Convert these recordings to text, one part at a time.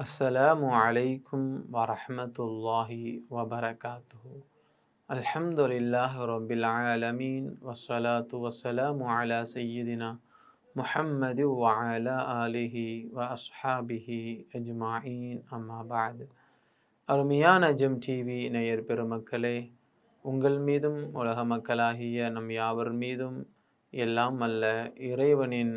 السلام عليكم ورحمة الله وبركاته الحمد لله رب العالمين والصلاة والسلام على سيدنا محمد وعلى آله وأصحابه أجمعين أما بعد அருமையான GeM TV நேயர் பெருமக்களே உங்கள் மீதும் உலக மக்களாகிய நம் யாவர் மீதும் எல்லாம் அல்ல இறைவனின்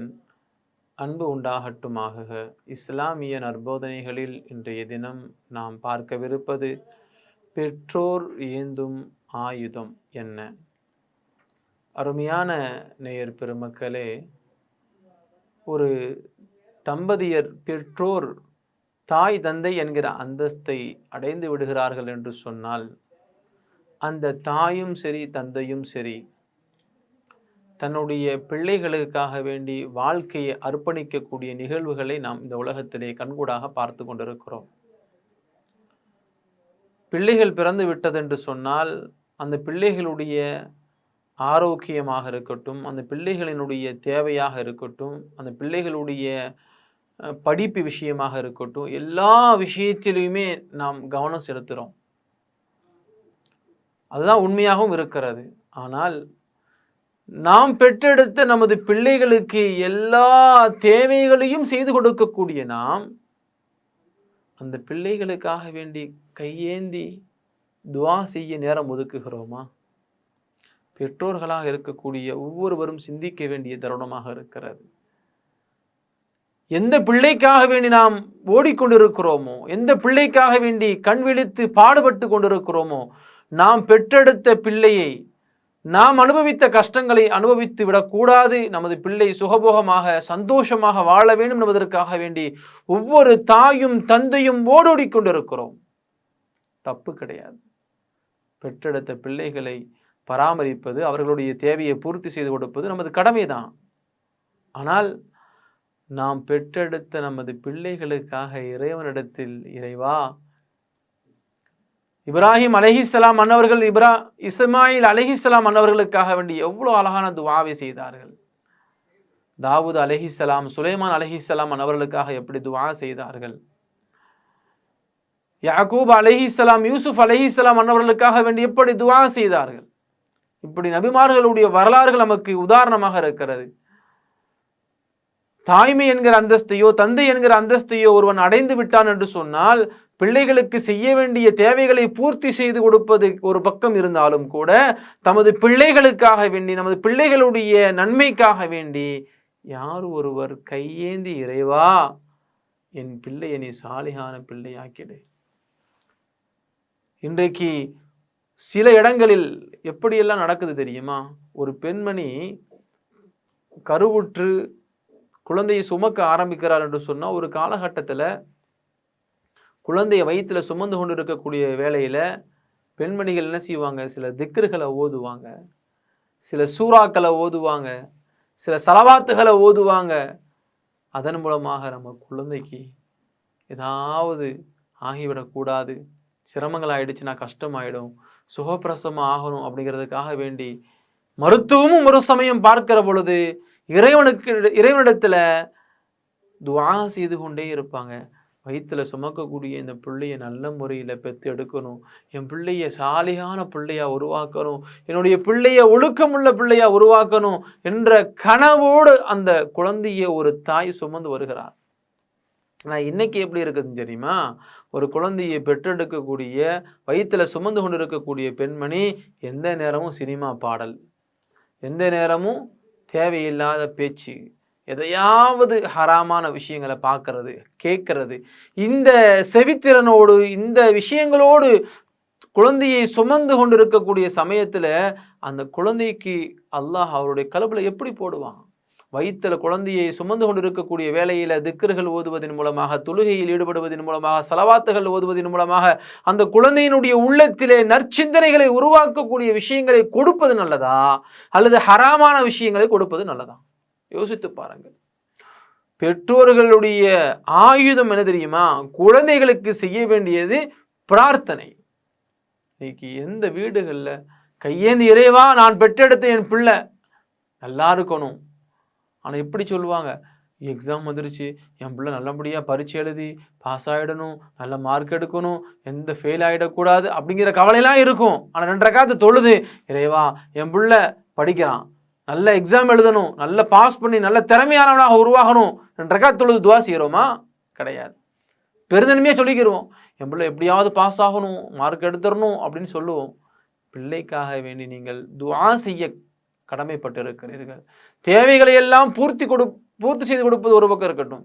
அன்பு உண்டாகட்டுமாக. இஸ்லாமிய நற்போதனைகளில் இன்றைய தினம் நாம் பார்க்கவிருப்பது பெற்றோர் ஏந்தும் ஆயுதம் என்ன? அருமையான நேயர் பெருமக்களே ஒரு தம்பதியர் பெற்றோர் தாய் தந்தை என்கிற அந்தஸ்தை அடைந்து விடுகிறார்கள் என்று சொன்னால் அந்த தாயும் சரி தந்தையும் சரி தன்னுடைய பிள்ளைகளுக்காக வேண்டி வாழ்க்கையை அர்ப்பணிக்கக்கூடிய நிகழ்வுகளை நாம் இந்த உலகத்திலே கண்கூடாக பார்த்து கொண்டிருக்கிறோம். பிள்ளைகள் பிறந்து விட்டதென்று சொன்னால் அந்த பிள்ளைகளுடைய ஆரோக்கியமாக இருக்கட்டும் அந்த பிள்ளைகளினுடைய தேவையாக இருக்கட்டும் அந்த பிள்ளைகளுடைய படிப்பு விஷயமாக இருக்கட்டும் எல்லா விஷயத்திலையுமே நாம் கவனம் செலுத்துகிறோம். அதுதான் உண்மையாகவும் இருக்கிறது. ஆனால் நாம் பெற்றெடுத்த நமது பிள்ளைகளுக்கு எல்லா தேவைகளையும் செய்து கொடுக்கக்கூடிய நாம் அந்த பிள்ளைகளுக்காக வேண்டி கையேந்தி துவா செய்ய நேரம் ஒதுக்குகிறோமா? பெற்றோர்களாக இருக்கக்கூடிய ஒவ்வொருவரும் சிந்திக்க வேண்டிய தருணமாக இருக்கிறது. எந்த பிள்ளைக்காக வேண்டி நாம் ஓடிக்கொண்டிருக்கிறோமோ எந்த பிள்ளைக்காக வேண்டி கண் விழித்து பாடுபட்டு கொண்டிருக்கிறோமோ நாம் பெற்றெடுத்த பிள்ளையை நாம் அனுபவித்த கஷ்டங்களை அனுபவித்து விடக்கூடாது. நமது பிள்ளை சுகபோகமாக சந்தோஷமாக வாழ வேண்டும் என்பதற்காக வேண்டி ஒவ்வொரு தாயும் தந்தையும் ஓடோடி கொண்டிருக்கிறோம். தப்பு கிடையாது. பெற்றெடுத்த பிள்ளைகளை பராமரிப்பது அவர்களுடைய தேவையை பூர்த்தி செய்து கொடுப்பது நமது கடமைதான். ஆனால் நாம் பெற்றெடுத்த நமது பிள்ளைகளுக்காக இறைவனிடத்தில் இறைவா இப்ராஹிம் அலஹிஸ்லாம் மன்னவர்கள் இப்ரா இஸ்மாயில் அலஹிஸ்லாம் மன்னவர்களுக்காக வேண்டி எவ்வளோ அழகான துவாவை செய்தார்கள். தாவூத் அலஹிஸ்லாம் சுலைமான் அலஹிஸ்லாம் மன்னவர்களுக்காக எப்படி துவா செய்தார்கள். யாக்கூப் அலஹிஸ்லாம் யூசுப் அலஹிஸ்லாம் மன்னவர்களுக்காக வேண்டி எப்படி துவா செய்தார்கள். இப்படி நபிமார்களுடைய வரலாறுகள் நமக்கு உதாரணமாக இருக்கிறது. தாய்மை என்கிற அந்தஸ்தையோ தந்தை என்கிற அந்தஸ்தையோ ஒருவன் அடைந்து விட்டான் என்று சொன்னால் பிள்ளைகளுக்கு செய்ய வேண்டிய தேவைகளை பூர்த்தி செய்து கொடுப்பது ஒரு பக்கம் இருந்தாலும் கூட தமது பிள்ளைகளுக்காக வேண்டி நமது பிள்ளைகளுடைய நன்மைக்காக வேண்டி யார் ஒருவர் கையேந்தி இறைவா என் பிள்ளையை நீ சாலிகான பிள்ளையாக்கிடு. இன்றைக்கு சில இடங்களில் எப்படியெல்லாம் நடக்குது தெரியுமா? ஒரு பெண்மணி கருவுற்று குழந்தையை சுமக்க ஆரம்பிக்கிறார் என்று சொன்னால் ஒரு காலகட்டத்தில் குழந்தையை வயிற்றில் சுமந்து கொண்டு இருக்கக்கூடிய வேலையில் பெண்மணிகள் என்ன செய்வாங்க? சில திக்கர்களை ஓதுவாங்க. சில சூறாக்களை ஓதுவாங்க. சில சலவாத்துகளை ஓதுவாங்க. அதன் மூலமாக நம்ம குழந்தைக்கு ஏதாவது ஆகிவிடக்கூடாது சிரமங்கள் ஆயிடுச்சுன்னா கஷ்டமாயிடும். சுகப்பிரசவம் ஆகணும் அப்படிங்கிறதுக்காக வேண்டி மருத்துவமும் ஒரு சமயம் பார்க்கிற பொழுது இறைவனுக்கு இறைவனிடத்தில் துவா செய்து கொண்டே இருப்பாங்க. வயிற்றில் சுமக்கக்கூடிய இந்த பிள்ளையை நல்ல முறையில் பெற்று எடுக்கணும் என் பிள்ளைய சாலியான பிள்ளையாக உருவாக்கணும். என்னுடைய பிள்ளைய ஒழுக்கமுள்ள பிள்ளையாக உருவாக்கணும் என்ற கனவோடு அந்த குழந்தையை ஒரு தாய் சுமந்து வருகிறார். ஆனால் இன்றைக்கி எப்படி இருக்குதுன்னு தெரியுமா? ஒரு குழந்தையை பெற்றெடுக்கக்கூடிய வயிற்றில் சுமந்து கொண்டு இருக்கக்கூடிய பெண்மணி எந்த நேரமும் சினிமா பாடல் எந்த நேரமும் தேவையில்லாத பேச்சு எதையாவது ஹராமான விஷயங்களை பார்க்கறது கேட்கறது இந்த செவித்திறனோடு இந்த விஷயங்களோடு குழந்தையை சுமந்து கொண்டு இருக்கக்கூடிய சமயத்தில் அந்த குழந்தைக்கு அல்லாஹ் அவருடைய கலப்பில் எப்படி போடுவான்? வயிற்றில் குழந்தையை சுமந்து கொண்டு இருக்கக்கூடிய வேலையில் திக்கர்கள் ஓதுவதன் மூலமாக தொழுகையில் ஈடுபடுவதன் மூலமாக செலவாத்துகள் ஓதுவதன் மூலமாக அந்த குழந்தையினுடைய உள்ளத்திலே நற்சிந்தனைகளை உருவாக்கக்கூடிய விஷயங்களை கொடுப்பது நல்லதா? அல்லது ஹராமான விஷயங்களை கொடுப்பது நல்லதா? யோசித்து பாருங்கள். பெற்றோர்களுடைய ஆயுதம் என்ன தெரியுமா? குழந்தைகளுக்கு செய்ய வேண்டியது பிரார்த்தனை. இன்னைக்கு எந்த வீடுகளில் கையேந்தி இறைவா நான் பெற்றெடுத்த என் பிள்ளை. நல்லா இருக்கணும். ஆனால் எப்படி சொல்லுவாங்க? எக்ஸாம் வந்துருச்சு. என் பிள்ளை நல்லபடியாக பரீட்சை எழுதி பாஸ் ஆகிடணும் நல்ல மார்க் எடுக்கணும். எந்த ஃபெயில் ஆகிடக்கூடாது அப்படிங்கிற கவலையெல்லாம் இருக்கும். ஆனால் ரெண்டரை காத்து தொழுது இறைவா என் பிள்ளை படிக்கிறான். நல்ல எக்ஸாம் எழுதணும் நல்ல பாஸ் பண்ணி நல்ல திறமையானவனாக உருவாகணும் ரெண்டரை தொழுது துவா செய்கிறோமா? கிடையாது. பெருந்தன்மையாக சொல்லிக்கிறோம் என் பிள்ளை எப்படியாவது பாஸ் ஆகணும் மார்க் எடுத்துடணும் அப்படின்னு சொல்லுவோம். பிள்ளைக்காக வேண்டி நீங்கள் துவா செய்ய கடமைப்பட்டிருக்கிறீர்கள். தேவைகளை எல்லாம் பூர்த்தி கொடு பூர்த்தி செய்து கொடுப்பது ஒரு பக்கம் இருக்கட்டும்.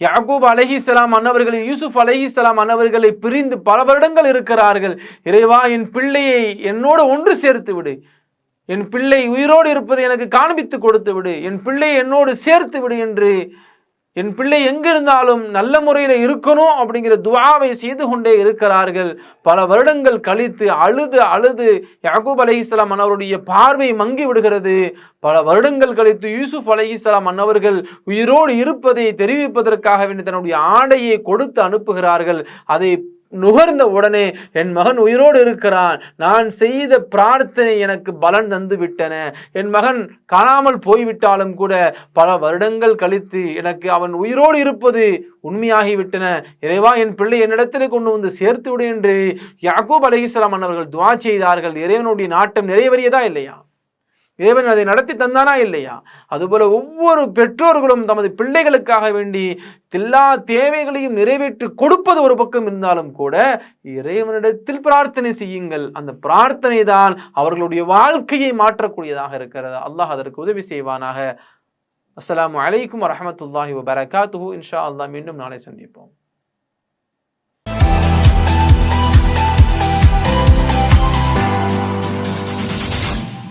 யாக்கூப் அலஹிஸ்லாம் அன்னவர்களை யூசுப் அலஹிஸ்லாம் அன்னவர்களை பிரிந்து பல வருடங்கள் இருக்கிறார்கள். இறைவா என் பிள்ளையை என்னோடு ஒன்று சேர்த்து விடு. என் பிள்ளை உயிரோடு இருப்பதை எனக்கு காண்பித்து கொடுத்து விடு. என் பிள்ளை என்னோடு சேர்த்து விடு என்று என் பிள்ளை எங்கிருந்தாலும் நல்ல முறையில் இருக்கணும் அப்படிங்கிற துவாவை செய்து கொண்டே இருக்கிறார்கள். பல வருடங்கள் கழித்து அழுது அழுது யாக்கூப் அலி இஸ்லாம் அன்னவருடைய பார்வை மங்கி விடுகிறது. பல வருடங்கள் கழித்து யூசுப் அலி இஸ்லாம் அன்னவர்கள் உயிரோடு இருப்பதை தெரிவிப்பதற்காக வேண்டி தன்னுடைய ஆடையை கொடுத்து அனுப்புகிறார்கள். அதை நுகர்ந்த உடனே என் மகன் உயிரோடு இருக்கிறான். நான் செய்த பிரார்த்தனை எனக்கு பலன் தந்து விட்டன. என் மகன் காணாமல் போய்விட்டாலும் கூட பல வருடங்கள் கழித்து எனக்கு அவன் உயிரோடு இருப்பது உண்மையாகிவிட்டன. இறைவா என் பிள்ளை என்னிடத்தில் கொண்டு வந்து சேர்த்து விடு என்று யாக்கூப் அலஹிஸ்லாம் அவர்கள் துவா செய்தார்கள். இறைவனுடைய நாட்டம் நிறைவேறியதா இல்லையா? இறைவன் அதை நடத்தி தந்தானா இல்லையா? அதுபோல ஒவ்வொரு பெற்றோர்களும் தமது பிள்ளைகளுக்காக வேண்டி எல்லா தேவைகளையும் நிறைவேற்றி கொடுப்பது ஒரு பக்கம் இருந்தாலும் கூட இறைவனிடத்தில் பிரார்த்தனை செய்யுங்கள். அந்த பிரார்த்தனை தான் அவர்களுடைய வாழ்க்கையை மாற்றக்கூடியதாக இருக்கிறது. அல்லாஹ் அதற்கு உதவி செய்வானாக. அஸ்லாம் வலைக்கம் வரமத்துல்லாஹி வபரகாத்துஹூ. இன்ஷா அல்லாஹ் மீண்டும் நாளை சந்திப்போம்.